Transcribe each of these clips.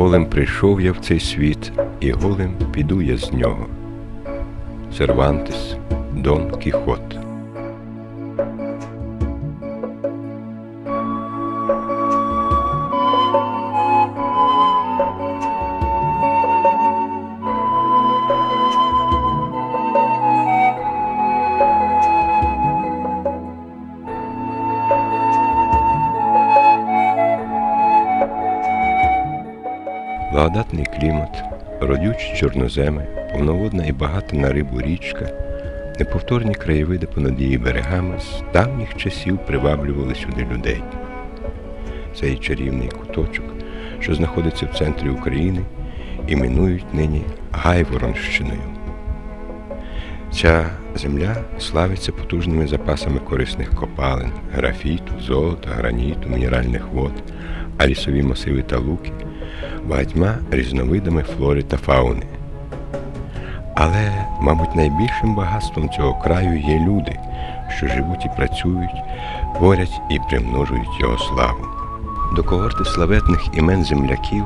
Голим прийшов я в цей світ, і голим піду я з нього. Сервантес, Дон Кіхот. Родючі чорноземи, повноводна і багата на рибу річка, неповторні краєвиди понад її берегами з давніх часів приваблювали сюди людей. Цей чарівний куточок, що знаходиться в центрі України, іменують нині Гайворонщиною. Ця земля славиться потужними запасами корисних копалин, графіту, золота, граніту, мінеральних вод, а лісові масиви та луки багатьма різновидами флори та фауни. Але, мабуть, найбільшим багатством цього краю є люди, що живуть і працюють, творять і примножують його славу. До когорти славетних імен земляків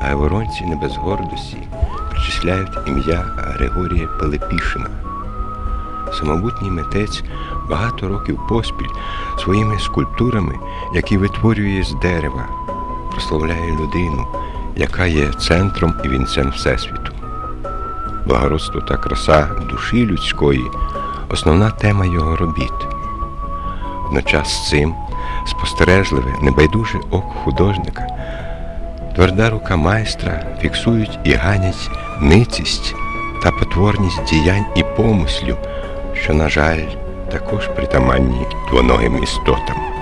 гайворонці не без гордості причисляють ім'я Григорія Пилипішина. Самобутній митець багато років поспіль своїми скульптурами, які витворює з дерева, прославляє людину, яка є центром і вінцем Всесвіту. Благородство та краса душі людської основна тема його робіт. Водночас цим спостережливе, небайдуже око художника, тверда рука майстра фіксують і ганять ницість та потворність діянь і помислів, що, на жаль, також притаманні двоногим істотам.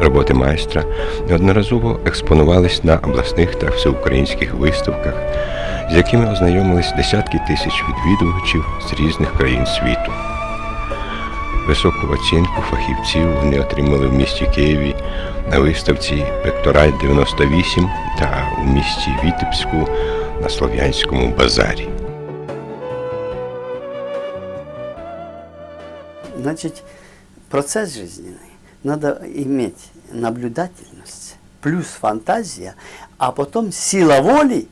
Роботи майстра неодноразово експонувались на обласних та всеукраїнських виставках, з якими ознайомились десятки тисяч відвідувачів з різних країн світу. Високу оцінку фахівців вони отримали в місті Києві на виставці Пектораль 98 та у місті Вітебську на Слов'янському базарі. Значит, процесс жизненный надо иметь наблюдательность, плюс фантазия, а потом сила воли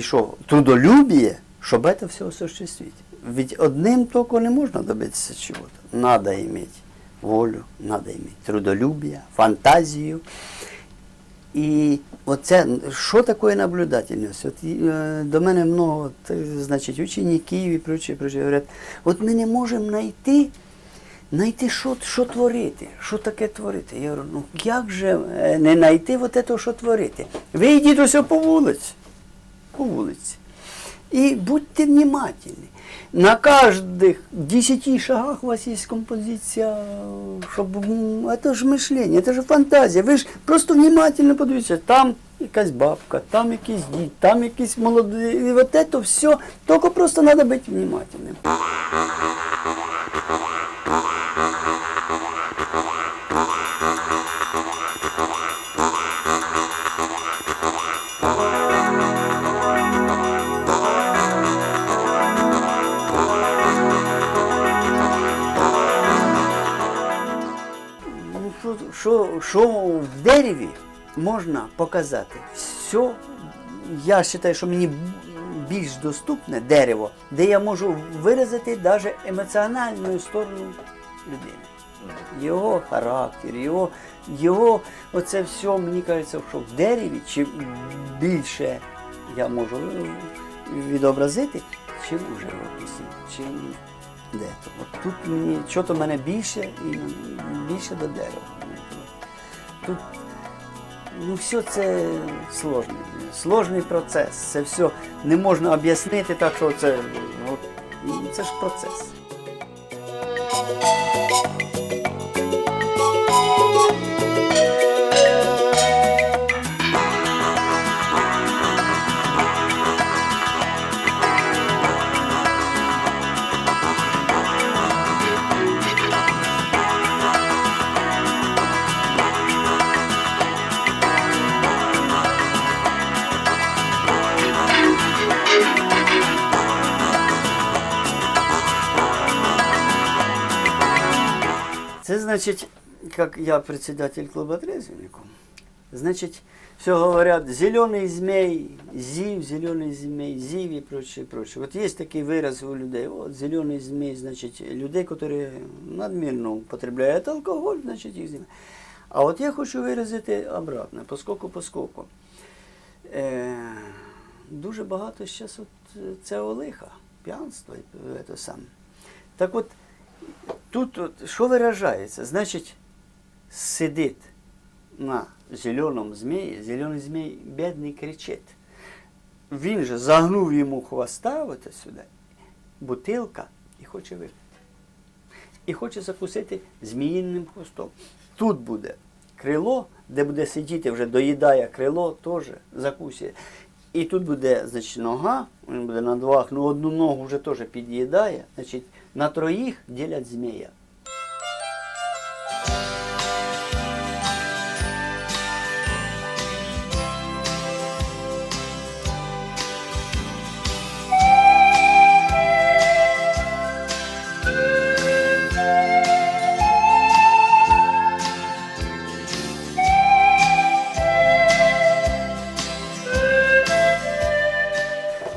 что, трудолюбие, чтобы это все осуществить. Ведь одним только не можно добиться чего-то. Надо иметь волю, надо иметь трудолюбие, фантазію. І оце, що таке наблюдательність? От, е, до мене много, значить, учеників і прочі, прочі говорять, от ми не можемо знайти, знайти, що, що творити, що таке творити. Я говорю, ну як же е, не знайти от це, що творити? Ви йдіть ось по вулиці, по вулиці. І будьте внимательны. На каждых 10 шагах у вас есть композиція, щоб м, это ж мишлення, це ж фантазія. Ви ж просто внимательно подивіться, там якась бабка, там якийсь дід, там якийсь молодий. І от це все, тільки просто треба бути внимательним. Що, що, в дереві можна показати? Все, я вважаю, що мені більш доступне дерево, де я можу виразити навіть емоціональну сторону людини. Його характер, його, його оце все, мені кажеться, що в дереві чим більше я можу відобразити, чим у живописі, чим де то. От тут мені що-то мене більше і більше до дерева. Тут ну, все це сложний, сложний процес. Це все не можна об'яснити так, що це, от, ну, це ж процес. Це значить, як я председатель клуба трезвенников, значить, все говорят, зеленый змей, зив, зеленый змей, зив и прочее, прочее. Вот есть такий вираз у людей, от зелений змей, значить, людей, які надмірно употребляють алкоголь, значить їх змій. А от я хочу виразити обратно, поскольку, поскольку. Е, дуже багато зараз от е, цього лиха, п'янства і е, те саме. Так от, тут от, що виражається? Значить, сидить на зеленому змії, зелений змій бідний кричить. Він же загнув йому хвоста от сюди, бутилка і хоче випити. І хоче закусити зміїним хвостом. Тут буде крило, де буде сидіти, вже доїдає крило, теж закусує. І тут буде значить, нога, він буде на двох, ну одну ногу вже теж під'їдає. Значить, на троїх ділять змія.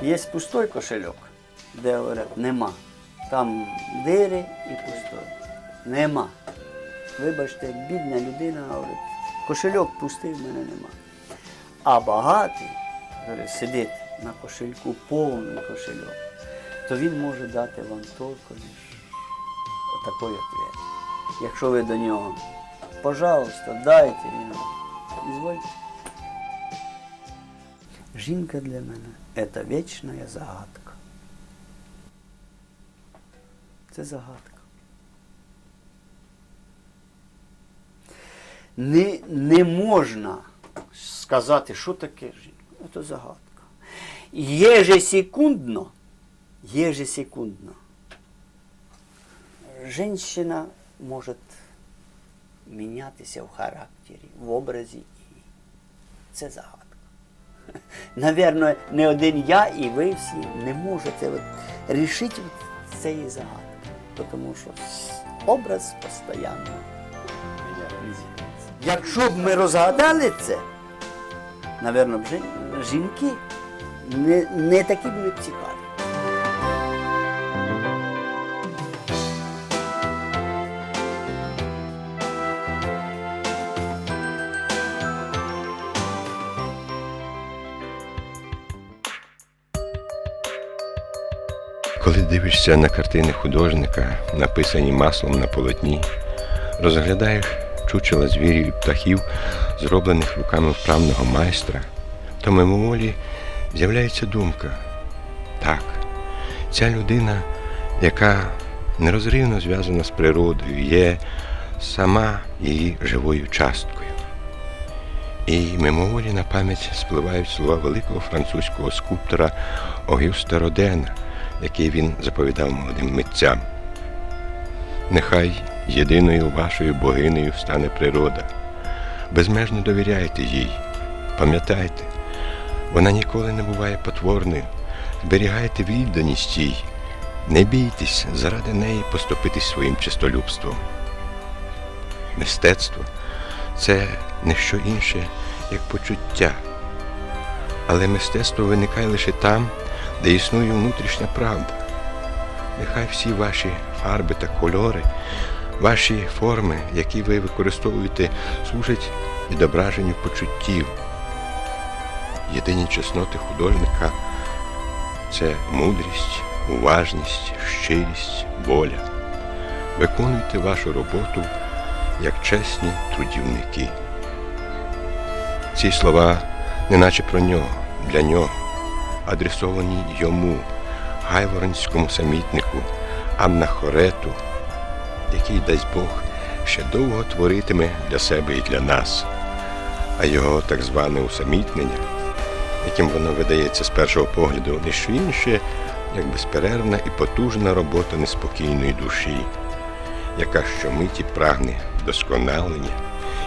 Є пустой кошельок, де говорять, нема. Там дири і пустой. Нема. Вибачте, бідна людина говорить, кошельок пустий, в мене нема. А багатий говорить, сидить на кошельку, повний кошельок, то він може дати вам лише отакий ответ. Якщо ви до нього, пожалуйста, дайте, вам, ізвольте. Жінка для мене це вічна загадка. Це загадка. Не, не можна сказати, що таке жінка. Це загадка. Ежесекундно, ежесекундно, женщина може мінятися в характері, в образі. Це загадка. Навірно, не один я і ви всі не можете от рішити цієї загадки. Тому що образ постійно міняється. Якщо б ми розгадали це, мабуть, жінки не, не такі б не цікаві. Коли дивишся на картини художника, написані маслом на полотні, розглядаєш чучела звірів і птахів, зроблених руками вправного майстра, то мимоволі з'являється думка. Так, ця людина, яка нерозривно зв'язана з природою, є сама її живою часткою. І мимоволі на пам'ять спливають слова великого французького скульптора Огюста Родена, які він заповідав молодим митцям. Нехай єдиною вашою богинею стане природа. Безмежно довіряйте їй, пам'ятайте, вона ніколи не буває потворною. Зберігайте відданість їй, не бійтесь заради неї поступитись своїм чистолюбством. Мистецтво це не що інше, як почуття. Але мистецтво виникає лише там, де існує внутрішня правда. Нехай всі ваші фарби та кольори, ваші форми, які ви використовуєте, служать відображенню почуттів. Єдині чесноти художника це мудрість, уважність, щирість, воля. Виконуйте вашу роботу як чесні трудівники. Ці слова неначе про нього, для нього, адресовані йому, гайворонському самітнику, Аннахорету, який, дасть Бог, ще довго творитиме для себе і для нас, а його так зване усамітнення, яким воно видається з першого погляду, не що інше, як безперервна і потужна робота неспокійної душі, яка щомиті прагне вдосконалення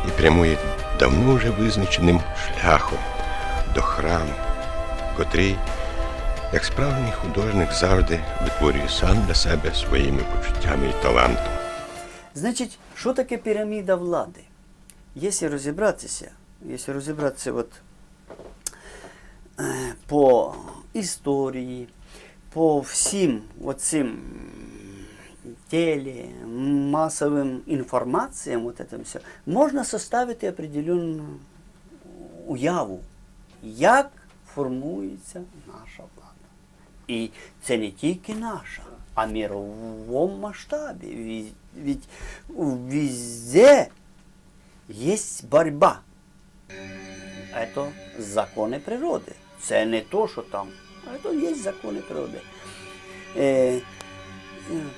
і прямує давно вже визначеним шляхом до храму, котрий, як справжній художник, завжди витворює сам для себе своїми почуттями і талантом. Значить, що таке піраміда влади? Якщо розібратися, якщо розібратися от е, по історії, по всім оцим теле, массовым информациям, вот это все, можна составити определенну уяву, як формується наша влада. І це не тільки наша, а мировому масштабі. Ві- Ведь везде есть борьба. Это закони природи. Це не то, що там. а Це є закони природи. Е,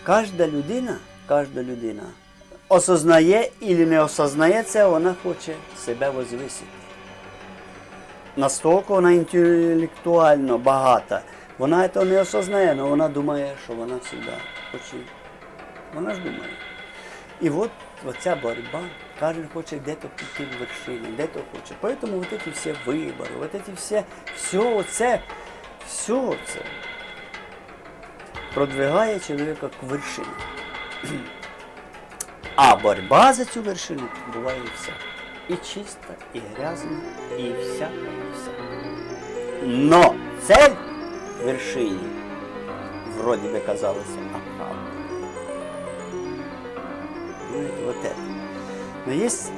Кожна людина, кожна людина осознає і не осознає це, вона хоче себе возвисити Настільки вона інтелектуально багата. Вона це не осознає, але вона думає, що вона завжди хоче. Вона ж думає. І от оця боротьба, кожен хоче де-то піти в вершину, де-то хоче. Поэтому вот эти всі вибори, вот эти все, все оце, все це продвигає чоловіка к вершині. А боротьба за цю вершину буває вся. І чиста, і грязна, і всяка, і вся. Но цель вершині, вроде би казалося, оправдана. Понимаете, вот это. Но есть,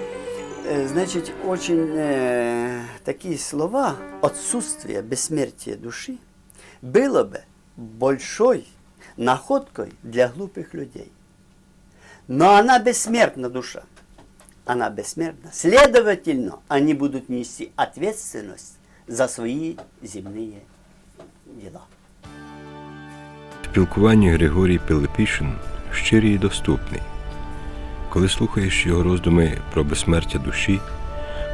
э, значит, очень э, такие слова, отсутствие бессмертия души, было бы большой находкой для глупых людей. Но она бессмертна, душа. Она бессмертна. Следовательно, они будут нести ответственность за свои земные дела. В спілкуванні Григорій Пилипішин щирий і доступний. Коли слухаєш його роздуми про безсмертя душі,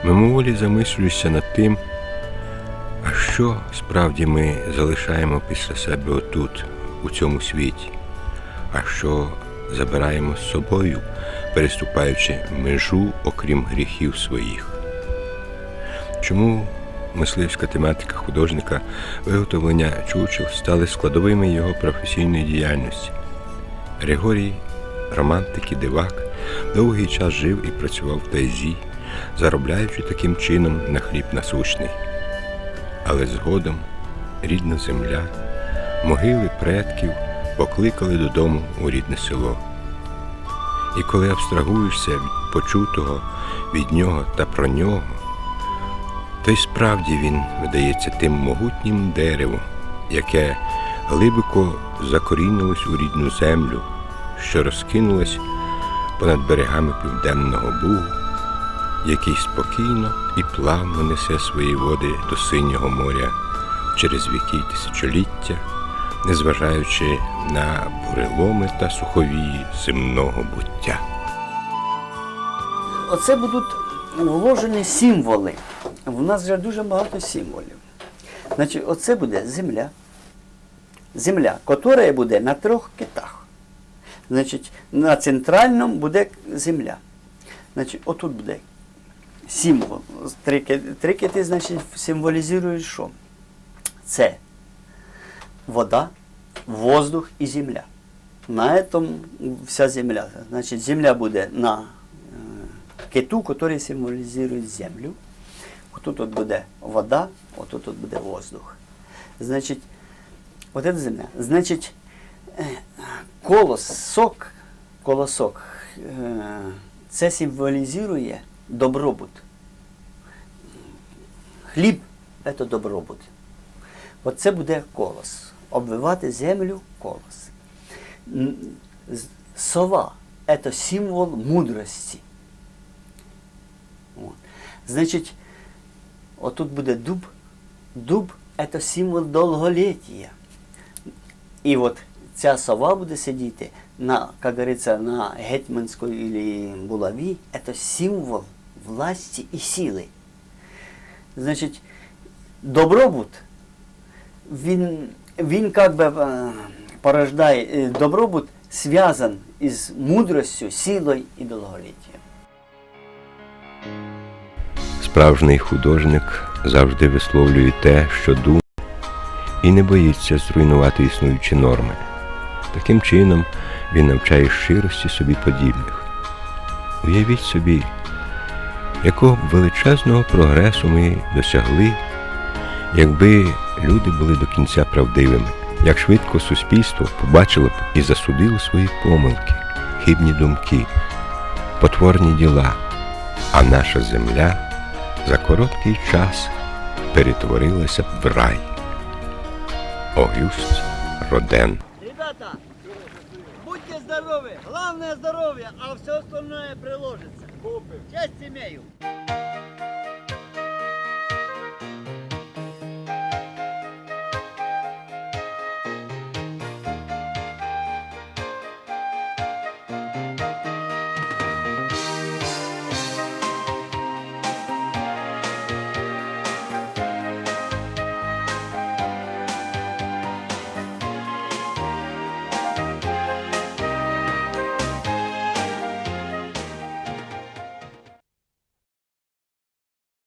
мимоволі замислюєшся над тим, а що справді ми залишаємо після себе отут, у цьому світі, а що забираємо з собою, переступаючи межу, окрім гріхів своїх. Чому мисливська тематика художника виготовлення чучел стали складовими його професійної діяльності? Григорій, романтик і дивак, довгий час жив і працював в тайзі, заробляючи таким чином на хліб насущний. Але згодом рідна земля, могили предків покликали додому у рідне село. І коли абстрагуєшся від почутого від нього та про нього, то й справді він видається тим могутнім деревом, яке глибоко закорінилось у рідну землю, що розкинулось понад берегами Південного Бугу, який спокійно і плавно несе свої води до синього моря через віки й тисячоліття, незважаючи на буреломи та суховії земного буття. Оце будуть вложені символи. У нас вже дуже багато символів. Значить, оце буде земля. Земля, яка буде на трьох китах. Значить, на центральному буде земля. Значить, отут буде символ. Три, кити, значить, символізують що? Це вода, воздух і земля. На этом вся земля. Значить, земля буде на е, киту, який символізує землю. Тут от буде вода, отут от буде воздух. Значить, от це земля. Значить, е, колосок, колосок, е, це символізує добробут. Хліб це добробут. Оце буде колос. Обвивати землю колос. Сова це символ мудрості. От. Значить, отут буде дуб. Дуб це символ довголіття. І от ця сова буде сидіти на, як говориться, на гетьманській или булаві, це символ власті і сили. Значить, добробут, він, він как би е, порождає, е, добробут зв'язан із мудростю, силою і довголіттям. Справжній художник завжди висловлює те, що думає, і не боїться зруйнувати існуючі норми. Таким чином він навчає щирості собі подібних. Уявіть собі, якого б величезного прогресу ми досягли, Якби люди були до кінця правдивими, як швидко суспільство побачило б і засудило свої помилки, хибні думки, потворні діла, а наша земля за короткий час перетворилася б в рай. Огюст Роден Ребята, будьте здоровы. Главное здоровье, а все остальное приложится. Честь имею.